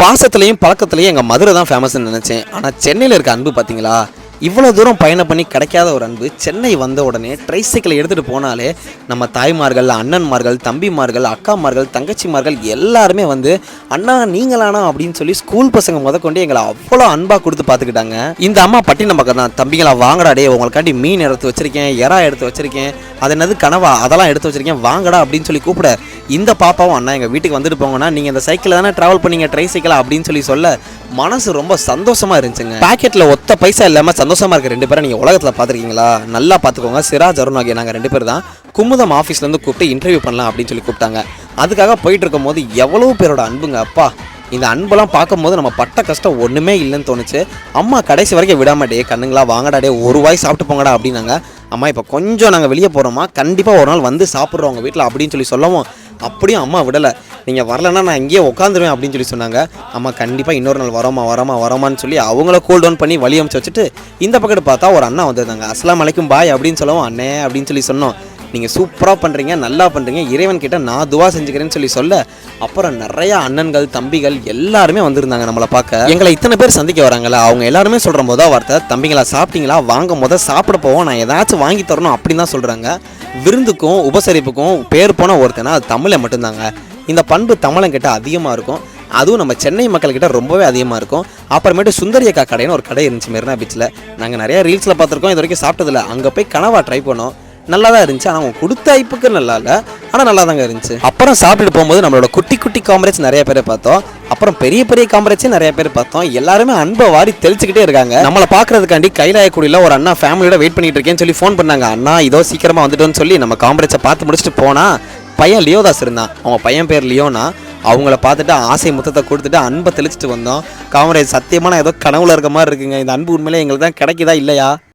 பாசத்துலேயும் பழக்கத்துலேயும் எங்கள் மதுரை தான் ஃபேமஸ்னு நினச்சேன். ஆனால் சென்னையில் இருக்க அன்பு பார்த்தீங்களா இவ்வளோ தூரம் பயணம் பண்ணி கிடைக்காத ஒரு அன்பு சென்னை வந்த உடனே ட்ரைசைக்கிளை எடுத்துகிட்டு போனாலே நம்ம தாய்மார்கள் அண்ணன்மார்கள் தம்பிமார்கள் அக்காமார்கள் தங்கச்சிமார்கள் எல்லாருமே வந்து அண்ணா நீங்களானா அப்படின்னு சொல்லி ஸ்கூல் பசங்க முதற்கொண்டு எங்களை அவ்வளோ அன்பாக கொடுத்து பார்த்துக்கிட்டாங்க இந்த அம்மா பட்டினம் பக்கம் தான். தம்பிங்களா வாங்கடா டே உங்களுக்காண்டி மீன் எடுத்து வச்சிருக்கேன் எறா எடுத்து வச்சிருக்கேன் அது என்னது கனவா? அதெல்லாம் எடுத்து வச்சிருக்கேன் வாங்கடா அப்படின்னு சொல்லி கூப்பிட இந்த பாப்பாவும் அண்ணா எங்கள் வீட்டுக்கு வந்துட்டு போங்கன்னா நீங்கள் இந்த சைக்கிள் தானே ட்ராவல் பண்ணீங்க ட்ரை சைக்கிளா அப்படின்னு சொல்லி சொல்ல மனசு ரொம்ப சந்தோஷமா இருந்துச்சுங்க. பாக்கெட்டில் ஒத்த பைசா இல்லாமல் சந்தோஷமா இருக்க ரெண்டு பேரும் நீங்கள் உலகத்தில் பார்த்துருக்கீங்களா? நல்லா பார்த்துக்கோங்க. சிராஜ் அருண் ஆகிய ரெண்டு பேர் தான் குமுதம் ஆஃபீஸ்லேருந்து கூப்பிட்டு இன்டர்வியூ பண்ணலாம் அப்படின்னு சொல்லி கூப்பிட்டாங்க. அதுக்காக போயிட்டு இருக்கும் போது எவ்வளோ பேரோட அன்புங்க அப்பா. இந்த அன்பெல்லாம் பார்க்கும்போது நம்ம பட்ட கஷ்டம் ஒன்றுமே இல்லைன்னு தோணுச்சு. அம்மா கடைசி வரைக்கும் விடாம டே கண்ணுங்களா வாங்கடா டே ஒரு வாய் சாப்பிட்டு போங்கடா அப்படின்னாங்க. அம்மா இப்போ கொஞ்சம் நாங்கள் வெளியே போகிறோமா கண்டிப்பாக ஒரு நாள் வந்து சாப்பிட்றோம் உங்கள் வீட்டில் அப்படின்னு சொல்லி சொல்லவும் அப்படியும் அம்மா விடலை. நீங்கள் வரலன்னா நான் இங்கேயே உட்காந்துருவேன் அப்படின்னு சொல்லி சொன்னாங்க. அம்மா கண்டிப்பாக இன்னொரு நாள் வரோமா வரோமா வரோமான்னு சொல்லி அவங்கள கூல் டவுன் பண்ணி வழி அமைச்சு வச்சுட்டு இந்த பக்கத்து பார்த்தா ஒரு அண்ணா வந்திருந்தாங்க. அஸ்லாம் அலைக்கும் பாய் அப்படின்னு சொல்லவும் அண்ணே அப்படின்னு சொல்லி சொன்னோம். நீங்கள் சூப்பராக பண்ணுறீங்க நல்லா பண்ணுறீங்க இறைவன் கிட்ட நான் துவா செஞ்சுக்கிறேன்னு சொல்லி சொல்ல அப்புறம் நிறைய அண்ணன்கள் தம்பிகள் எல்லாருமே வந்திருந்தாங்க நம்மளை பார்க்க. எங்களை இத்தனை பேர் சந்திக்க வராங்களா அவங்க எல்லாருமே சொல்கிற போதா வார்த்தை தம்பிங்களா சாப்பிட்டீங்களா? வாங்க முத சாப்பிட போவோம். நான் ஏதாச்சும் வாங்கி தரணும் அப்படின்னு தான் சொல்கிறாங்க விருந்துக்கும் உபசரிப்புக்கும் பேர் போன ஒருத்தனா அது தமிழை மட்டும்தாங்க. இந்த பண்பு தமிழங்கிட்ட அதிகமாக இருக்கும். அதுவும் நம்ம சென்னை மக்கள்கிட்ட ரொம்பவே அதிகமாக இருக்கும். அப்புறமேட்டு சுந்தரியக்கா கடைன்னு ஒரு கடை இருந்துச்சு மெரினா பீச்சில் நாங்கள் நிறைய ரீல்ஸில் பார்த்துருக்கோம். இது வரைக்கும் சாப்பிட்டதில்ல. அங்கே போய் கனவா ட்ரை பண்ணோம். நல்லா தான் இருந்துச்சு. ஆனால் அவங்க கொடுத்த ஐப்புக்கு நல்லா இல்லை. ஆனால் நல்லா தாங்க இருந்துச்சு. அப்புறம் சாப்பிட்டு போகும்போது நம்மளோட குட்டி குட்டி காமரேஜ் நிறைய பேரை பார்த்தோம். அப்புறம் பெரிய பெரிய காம்பரேட்ஸே நிறைய பேர் பார்த்தோம். எல்லாருமே அன்பை வாரி தெளிச்சுக்கிட்டே இருக்காங்க. நம்மளை பார்க்கறதுக்காண்டி கைலாயக்குடியில் ஒரு அண்ணா ஃபேமிலியோட வெயிட் பண்ணிட்டு இருக்கேன்னு சொல்லி ஃபோன் பண்ணாங்க. அண்ணா இதோ சீக்கிரமாக வந்துட்டோன்னு சொல்லி நம்ம காம்பரேட்ஸை பார்த்து முடிச்சுட்டு போனால் பையன் லியோதாஸ் இருந்தான். அவங்க பையன் பேர் லியோனா. அவங்கள பார்த்துட்டு ஆசை முத்தத்தை கொடுத்துட்டு அன்பை தெளிச்சிட்டு வந்தோம். காமரேஜ் சத்தியமாக நான் ஏதோ கனவுல இருக்க மாதிரி இருக்குங்க. இந்த அன்பு உண்மையிலே எங்களுக்கு தான் கிடைக்குதா இல்லையா?